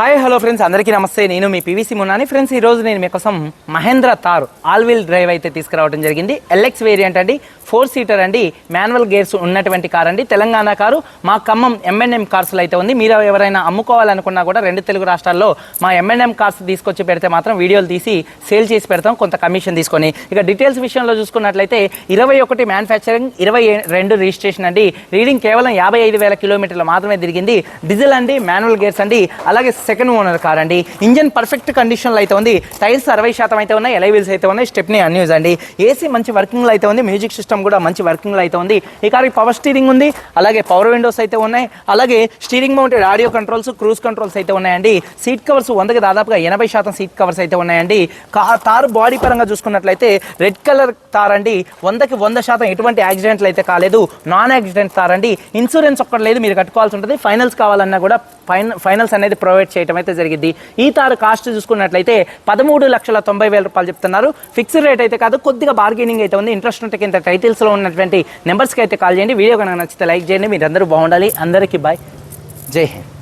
Hi hello friends అందరికీ నమస్తే. నేను మీ పీవీసీ మున్నాని ఫ్రెండ్స్ ఈ రోజు నేను మీకోసం Mahindra Thar all wheel drive అయితే తీసుకురావడం జరిగింది. ఎల్ఎక్స్ వేరియంట్ అండి ఫోర్ సీటర్ అండి మాన్యువల్ గేర్స్ ఉన్నటువంటి కార్ అండి. తెలంగాణ కారు మా ఖమ్మం ఎంఎన్ఎం కార్స్లో అయితే ఉంది. మీరు ఎవరైనా అమ్ముకోవాలనుకున్నా కూడా రెండు తెలుగు రాష్ట్రాల్లో మా ఎంఎన్ఎం కార్స్ తీసుకొచ్చి పెడితే మాత్రం వీడియోలు తీసి సేల్ చేసి పెడతాం కొంత కమిషన్ తీసుకొని. ఇక డీటెయిల్స్ విషయంలో చూసుకున్నట్లయితే ఇరవై ఒకటి మ్యానుఫ్యాక్చరింగ్ ఇరవై రెండు రిజిస్ట్రేషన్ అండి. రీడింగ్ కేవలం యాభై ఐదు వేల కిలోమీటర్లు మాత్రమే తిరిగింది. డీజిల్ అండి మాన్యువల్ గేర్స్ అండి. అలాగే సెకండ్ ఓనర్ కార్ అండి. ఇంజన్ పర్ఫెక్ట్ కండిషన్లో అయితే ఉంది. టైర్స్ అరవై శాతం అయితే ఉన్నాయి. ఎలై వీల్స్ అయితే ఉన్నాయి. స్టెప్ని అన్యూజ్ అండి. ఏసీ మంచి వర్కింగ్లో అయితే ఉంది. మ్యూజిక్ సిస్టమ్ కూడా మంచి వర్కింగ్లో అయితే ఉంది. ఈ కార్కి పవర్ స్టీరింగ్ ఉంది. అలాగే పవర్ విండోస్ అయితే ఉన్నాయి. అలాగే steering mounted audio controls cruise controls అయితే ఉన్నాయండి. సీట్ కవర్స్ వందకి దాదాపుగా ఎనభై శాతం సీట్ కవర్స్ అయితే ఉన్నాయండి. తారు బాడీ పరంగా చూసుకున్నట్లయితే రెడ్ కలర్ తార్ అండి. వందకి వంద శాతం ఎటువంటి యాక్సిడెంట్లు అయితే కాలేదు. నాన్ యాక్సిడెంట్ తార్ అండి. ఇన్సూరెన్స్ ఒక్కటి లేదు. మీరు కట్టుకోవాల్సి ఉంటుంది. ఫైనల్స్ కావాలన్నా కూడా ఫైన్ ఫైనల్స్ అనేది ప్రొవైడ్ చేయడం అయితే జరిగింది. ఈ తారు కాస్ట్ చూసుకున్నట్లయితే పదమూడు లక్షల తొంభై వేల రూపాయలు చెప్తున్నారు. ఫిక్స్డ్ రేట్ అయితే కాదు కొద్దిగా బార్గెనింగ్ అయితే ఉంది. ఇంట్రెస్ట్ ఉంటే కింద టైటిల్స్లో ఉన్నటువంటి నెంబర్స్కి అయితే కాల్ చేయండి. వీడియో కనుక నచ్చితే లైక్ చేయండి. మీరు అందరూ బాగుండాలి. అందరికీ బాయ్ జై హింద్.